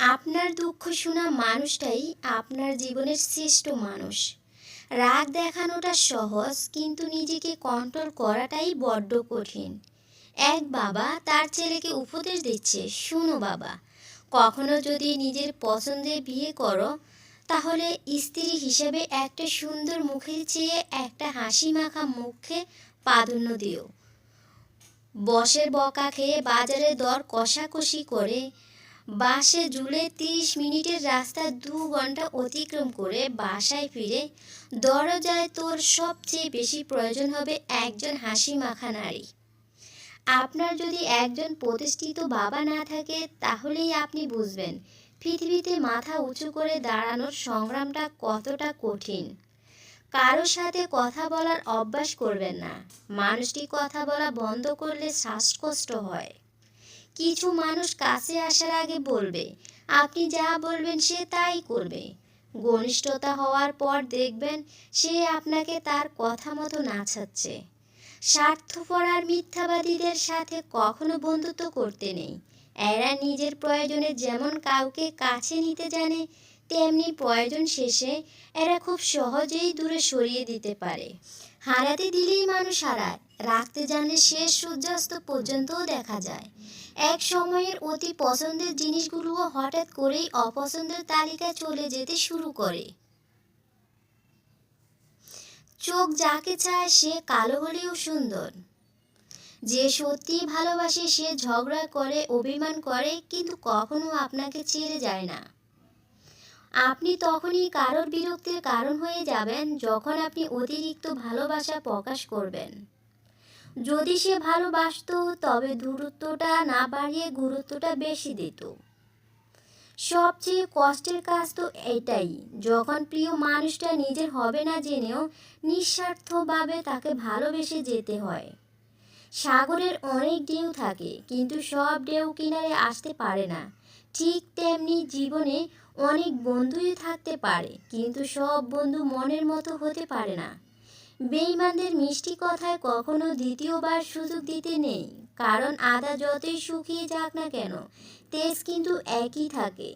আপনার দুঃখ শোনা মানুষটাই আপনার জীবনের শ্রেষ্ঠ মানুষ। রাগ দেখানোটা সহজ, কিন্তু নিজেকে কন্ট্রোল করাটাই বড্ড কঠিন। এক বাবা তার ছেলেকে উপদেশ দিচ্ছে, শুনো বাবা, কখনো যদি নিজের পছন্দের বিয়ে করো, তাহলে স্ত্রী হিসেবে একটা সুন্দর মুখের চেয়ে একটা হাসি মাখা মুখে প্রাধান্য দিও। বসের বকা খেয়ে বাজারে দর কষাকষি করে বাসে ঝুলে তিরিশ মিনিটের রাস্তা দু ঘণ্টা অতিক্রম করে বাসায় ফিরে দরজায় তোর সবচেয়ে বেশি প্রয়োজন হবে একজন হাসি মাখা নারী। আপনার যদি একজন প্রতিষ্ঠিত বাবা না থাকে, তাহলেই আপনি বুঝবেন পৃথিবীতে মাথা উঁচু করে দাঁড়ানোর সংগ্রামটা কতটা কঠিন। কারও সাথে কথা বলার অভ্যাস করবেন না। মানুষটি কথা বলা বন্ধ করলে শ্বাসকষ্ট হয়। কিছু মানুষ কাছে আসার আগে বলবে, আপনি যা বলবেন সে তাই করবে। ঘনিষ্ঠতা হওয়ার পর দেখবেন সে আপনাকে তার কথা মতো নাচাচ্ছে। স্বার্থপর আর মিথ্যাবাদীদের সাথে কখনো বন্ধুত্ব করতে নেই। এরা নিজের প্রয়োজনে যেমন কাউকে কাছে নিতে জানে তেমনি প্রয়োজন শেষে এরা খুব সহজেই দূরে সরিয়ে দিতে পারে। হারাতে দিলেই মানুষ হারায়, রাখতে জানলে শেষ সূর্যাস্ত পর্যন্তও দেখা যায়। এক সময়ের অতি পছন্দের জিনিসগুলোও হঠাৎ করেই অপছন্দের তালিকায় চলে যেতে শুরু করে। চোখ যাকে চায় সে কালো হলেও সুন্দর। যে সত্যিই ভালোবাসে সে ঝগড়া করে, অভিমান করে, কিন্তু কখনো আপনাকে ছেড়ে যায় না। আপনি তখনই কারোর বিরক্তির কারণ হয়ে যাবেন যখন আপনি অতিরিক্ত ভালোবাসা প্রকাশ করবেন। যদি সে ভালোবাসত তবে দূরত্বটা না বাড়িয়ে গুরুত্বটা বেশি দিত। সবচেয়ে কষ্টের কাজ তো এটাই, যখন প্রিয় মানুষটা নিজের হবে না জেনেও নিঃস্বার্থভাবে তাকে ভালোবেসে যেতে হয়। সাগরের অনেক ঢেউ থাকে, কিন্তু সব ঢেউ কিনারে আসতে পারে না। ঠিক তেমনি জীবনে অনেক বন্ধুই থাকতে পারে, কিন্তু সব বন্ধু মনের মতো হতে পারে না। বেইমানদের মিষ্টি কথায় কখনো দ্বিতীয়বার সুযোগ দিতে নেই, কারণ আদা যতই শুকিয়ে যাক না কেন, তেজ কিন্তু একই থাকে।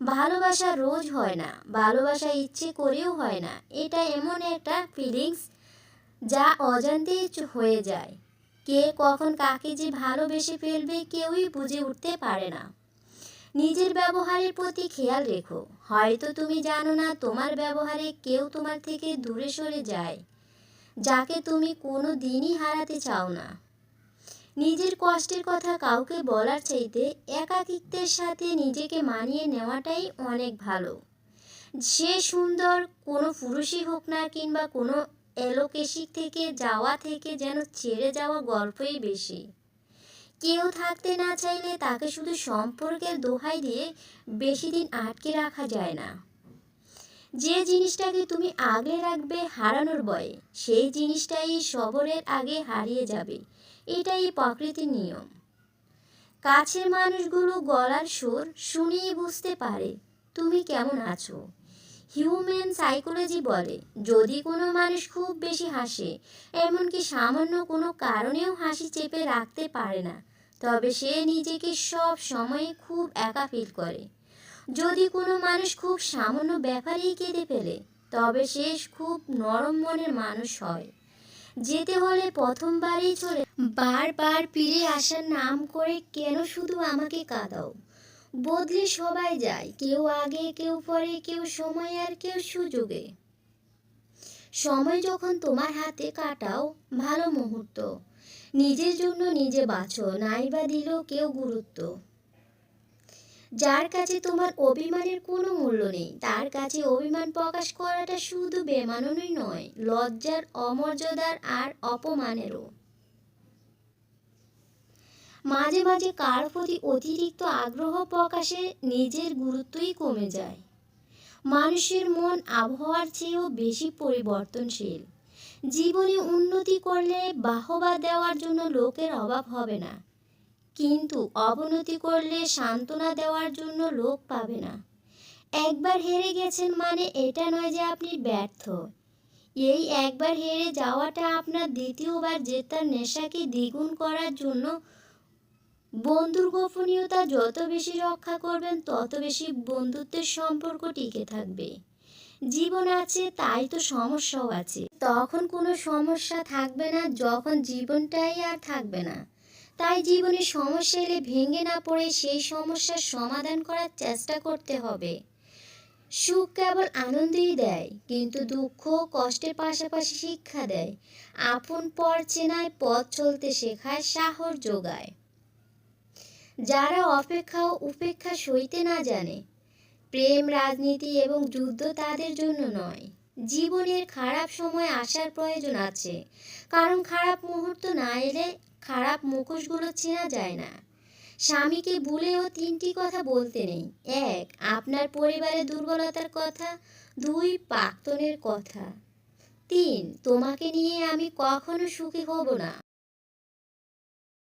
ভালোবাসা রোজ হয় না, ভালোবাসা ইচ্ছে করেও হয় না, এটা এমন একটা ফিলিংস যা অজান্তেই হয়ে যায়। কে কখন কাকে যে ভালোবেসে ফেলবে কেউই বুঝে উঠতে পারে না। নিজের ব্যবহারের প্রতি খেয়াল রেখো। হয়তো তুমি জানো না তোমার ব্যবহারে কেউ তোমার থেকে দূরে সরে যায়, যাকে তুমি কোনো দিনই হারাতে চাও না। নিজের কষ্টের কথা কাউকে বলার চাইতে একাকিত্বের সাথে নিজেকে মানিয়ে নেওয়াটাই অনেক ভালো। সে সুন্দর কোনো পুরুষই হোক না কিংবা কোনো এলোকেশিক থেকে যাওয়া থেকে যেন ছেড়ে যাওয়া গল্পই বেশি। কেউ থাকতে না চাইলে তাকে শুধু সম্পর্কের দোহাই দিয়ে বেশি দিন আটকে রাখা যায় না। যে জিনিসটাকে তুমি আগলে রাখবে হারানোর বয়ে সেই জিনিসটাই সবরের আগে হারিয়ে যাবে। এটাই প্রকৃতির নিয়ম। কাছের মানুষগুলো গলার সুর শুনেই বুঝতে পারে, তুমি কেমন আছো? হিউম্যান সাইকোলজি বলে, যদি কোনো মানুষ খুব বেশি হাসে, এমনকি সামান্য কোনো কারণেও হাসি চেপে রাখতে পারে না তবে সে নিজেকে সব সময় খুব একা ফিল করে। যদি কোনো মানুষ খুব সামান্য ব্যাপারেই কেঁদে ফেলে, তবে সে খুব নরম মনের মানুষ হয়। যেতে হলে প্রথমবারই চলে বারবার ফিরে আসার নাম করে কেন শুধু আমাকে কাঁদাও? বদলে সবাই যায়, কেউ আগে, কেউ পরে, কেউ সময় আর কেউ সুযোগে। সময় যখন তোমার হাতে কাটাও, ভালো মুহূর্ত। নিজের জন্য নিজে বাঁচো, নাই বা দিল কেউ গুরুত্ব। যার কাছে তোমার অভিমানের কোনো মূল্য নেই, তার কাছে অভিমান প্রকাশ করাটা শুধু বেমাননই নয়, লজ্জার, অমর্যাদার আর অপমানেরও। মাঝে মাঝে কার প্রতি অতিরিক্ত আগ্রহ প্রকাশে নিজের গুরুত্বই কমে যায়। মানুষের মন আবহাওয়ার চেয়েও বেশি পরিবর্তনশীল। জীবনে উন্নতি করলে বাহবা দেওয়ার জন্য লোকের অভাব হবে না। কিন্তু অবনতি করলে সান্ত্বনা দেওয়ার জন্য লোক পাবে না। একবার হেরে গেছেন মানে এটা নয় যে আপনি ব্যর্থ। এই একবার হেরে যাওয়াটা আপনার দ্বিতীয়বার জেতার নেশাকে দ্বিগুণ করার জন্য বন্ধুর গোপনীয়তা যত বেশি রক্ষা করবেন, তত বেশি বন্ধুত্বের সম্পর্ক টিকে থাকবে। জীবন আছে, তাই তো সমস্যাও আছে। তখন কোনো সমস্যা থাকবে না, যখন জীবনটাই আর থাকবে না। তাই জীবনে সমস্যা এলে ভেঙে না পড়ে সেই সমস্যার সমাধান করার চেষ্টা করতে হবে। সুখ কেবল আনন্দই দেয়, কিন্তু দুঃখ কষ্টের পাশাপাশি শিক্ষা দেয়। আপন পর চেনায় পথ চলতে শেখায়, সাহস যোগায়। যারা অপেক্ষা ও উপেক্ষা সইতে না জানে। প্রেম, রাজনীতি এবং যুদ্ধ তাদের জন্য নয়। জীবনের খারাপ সময় আসার প্রয়োজন আছে। কারণ খারাপ মুহূর্ত না এলে খারাপ মুখোশগুলো চেনা যায় না। স্বামীকে ভুলেও তিনটি কথা বলতে নেই। এক, আপনার পরিবারের দুর্বলতার কথা। দুই প্রাক্তনের কথা। তিন, তোমাকে নিয়ে আমি কখনো সুখী হব না।